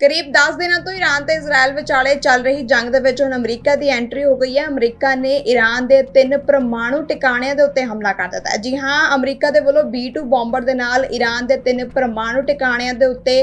ਕਰੀਬ 10 ਦਿਨਾਂ ਤੋਂ ਈਰਾਨ ਤੇ ਇਜ਼ਰਾਈਲ ਵਿਚਾਲੇ ਚੱਲ ਰਹੀ ਜੰਗ ਦੇ ਵਿੱਚ ਹੁਣ ਅਮਰੀਕਾ ਦੀ ਐਂਟਰੀ ਹੋ ਗਈ ਹੈ। ਅਮਰੀਕਾ ਨੇ ਈਰਾਨ ਦੇ ਤਿੰਨ ਪਰਮਾਣੂ ਟਿਕਾਣਿਆਂ ਦੇ ਉੱਤੇ ਹਮਲਾ ਕਰ ਦਿੱਤਾ ਹੈ। ਜੀ ਹਾਂ, ਅਮਰੀਕਾ ਦੇ ਵੱਲੋਂ B2 ਬੰਬਰ ਦੇ ਨਾਲ ਈਰਾਨ ਦੇ ਤਿੰਨ ਪਰਮਾਣੂ ਟਿਕਾਣਿਆਂ ਦੇ ਉੱਤੇ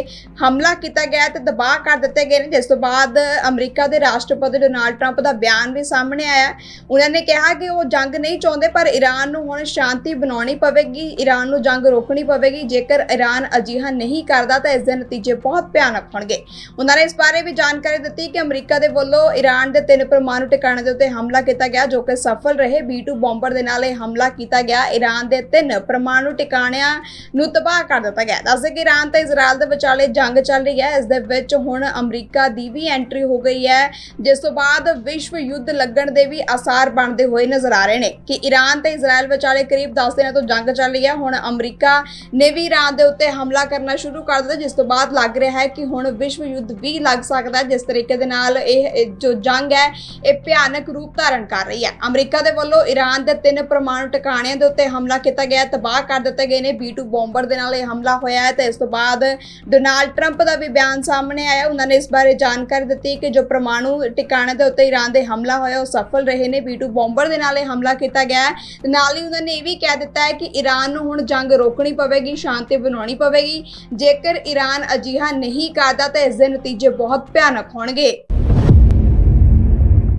ਹਮਲਾ ਕੀਤਾ ਗਿਆ ਹੈ ਤੇ ਦਬਾਅ ਕਰ ਦਿੱਤੇ ਗਏ ਨੇ, ਜਿਸ ਤੋਂ ਬਾਅਦ ਅਮਰੀਕਾ ਦੇ ਰਾਸ਼ਟਰਪਤੀ ਡੋਨਾਲਡ ਟਰੰਪ ਦਾ ਬਿਆਨ ਵੀ ਸਾਹਮਣੇ ਆਇਆ ਉਹਨਾਂ ਨੇ ਕਿਹਾ ਕਿ ਉਹ ਜੰਗ ਨਹੀਂ ਚਾਹੁੰਦੇ, ਪਰ ਈਰਾਨ ਨੂੰ ਹੁਣ ਸ਼ਾਂਤੀ ਬਣਾਉਣੀ ਪਵੇਗੀ, ਈਰਾਨ ਨੂੰ ਜੰਗ ਰੋਕਣੀ ਪਵੇਗੀ। ਜੇਕਰ ਈਰਾਨ ਅਜਿਹਾ ਨਹੀਂ ਕਰਦਾ ਤਾਂ ਇਸ ਦੇ ਨਤੀਜੇ ਬਹੁਤ ਭਿਆਨਕ ਹੋਣਗੇ। ਉਹਨਾਂ ਨੇ ਇਸ ਬਾਰੇ ਵੀ ਜਾਣਕਾਰੀ ਦਿੱਤੀ ਕਿ ਅਮਰੀਕਾ ਦੇ ਵੱਲੋਂ ਈਰਾਨ ਦੇ ਤਿੰਨ ਪਰਮਾਣੂ ਟਿਕਾਣਿਆਂ ਦੇ ਉੱਤੇ ਹਮਲਾ ਕੀਤਾ ਗਿਆ, ਜੋ ਕਿ ਸਫਲ ਰਹੇ। B2 ਬੰਬਰ ਦੇ ਨਾਲ ਇਹ ਹਮਲਾ ਕੀਤਾ ਗਿਆ। ਈਰਾਨ ਦੇ ਤਿੰਨ ਪਰਮਾਣੂ ਟਿਕਾਣਿਆਂ ਨੂੰ ਤਬਾਹ ਕਰ ਦਿੱਤਾ ਗਿਆ। ਦੱਸਦੇ ਕਿ ਈਰਾਨ ਤੇ ਇਜ਼ਰਾਈਲ ਦੇ ਵਿਚਾਲੇ ਜੰਗ ਚੱਲ ਰਹੀ ਹੈ। ਇਸ ਦੇ ਵਿੱਚ ਹੁਣ ਅਮਰੀਕਾ ਦੀ ਵੀ ਐਂਟਰੀ ਹੋ ਗਈ ਹੈ। ਜਿਸ ਤੋਂ ਬਾਅਦ ਵਿਸ਼ਵ ਯੁੱਧ ਲੱਗਣ ਦੇ ਵੀ ਆਸਾਰ ਬਣਦੇ ਹੋਏ ਨਜ਼ਰ ਆ ਰਹੇ ਨੇ ਕਿ ਈਰਾਨ ਤੇ ਇਜ਼ਰਾਈਲ ਵਿਚਾਲੇ ਕਰੀਬ 10 ਦਿਨਾਂ ਤੋਂ ਜੰਗ ਚੱਲ ਰਹੀ ਹੈ। ਹੁਣ ਅਮਰੀਕਾ ਨੇ ਵੀ ਈਰਾਨ ਦੇ ਉੱਤੇ ਹਮਲਾ ਕਰਨਾ ਸ਼ੁਰੂ ਕਰ ਦਿੱਤਾ, ਜਿਸ ਤੋਂ ਬਾਅਦ ਲੱਗ ਰਿਹਾ ਹੈ ਕਿ ਹੁਣ ਵਿਸ਼ਵ ਵਿਸ਼ਵ ਯੁੱਧ ਵੀ ਲੱਗ ਸਕਦਾ ਹੈ ਜਿਸ ਤਰੀਕੇ ਦੇ ਨਾਲ ਇਹ ਇਹ ਜੋ ਜੰਗ ਹੈ ਇਹ ਭਿਆਨਕ ਰੂਪ ਧਾਰਨ ਕਰ ਰਹੀ ਹੈ ਅਮਰੀਕਾ ਦੇ ਵੱਲੋਂ ਈਰਾਨ ਦੇ ਤਿੰਨ ਪਰਮਾਣੂ ਟਿਕਾਣਿਆਂ ਦੇ ਉੱਤੇ ਹਮਲਾ ਕੀਤਾ ਗਿਆ ਹੈ, ਤਬਾਹ ਕਰ ਦਿੱਤੇ ਗਏ ਨੇ B2 ਬੰਬਰ ਦੇ ਨਾਲ ਇਹ ਹਮਲਾ ਹੋਇਆ ਹੈ ਤੇ ਇਸ ਤੋਂ ਬਾਅਦ ਡੋਨਾਲਡ ਟਰੰਪ ਦਾ ਵੀ ਬਿਆਨ ਸਾਹਮਣੇ ਆਇਆ ਉਹਨਾਂ ਨੇ ਇਸ ਬਾਰੇ ਜਾਣਕਾਰੀ ਦਿੱਤੀ ਕਿ ਜੋ ਪਰਮਾਣੂ ਟਿਕਾਣੇ ਦੇ ਉੱਤੇ ਈਰਾਨ ਦੇ ਹਮਲਾ ਹੋਇਆ ਉਹ ਸਫਲ ਰਹੇ ਨੇ B2 ਬੰਬਰ ਦੇ ਨਾਲ ਇਹ ਹਮਲਾ ਕੀਤਾ ਗਿਆ ਹੈ ਤੇ ਨਾਲ ਹੀ ਉਹਨਾਂ ਨੇ ਇਹ ਵੀ ਕਹਿ ਦਿੱਤਾ ਹੈ ਕਿ ਈਰਾਨ ਨੂੰ ਹੁਣ ਜੰਗ ਰੋਕਣੀ ਪਵੇਗੀ ਸ਼ਾਂਤੀ ਬਣਾਉਣੀ ਪਵੇਗੀ ਜੇਕਰ ਈਰਾਨ ਅਜਿਹਾ ਨਹੀਂ ਕਰਦਾ ਤਾਂ ਇਸ ਦੇ ਨਤੀਜੇ ਬਹੁਤ ਭਿਆਨਕ ਹੋਣਗੇ।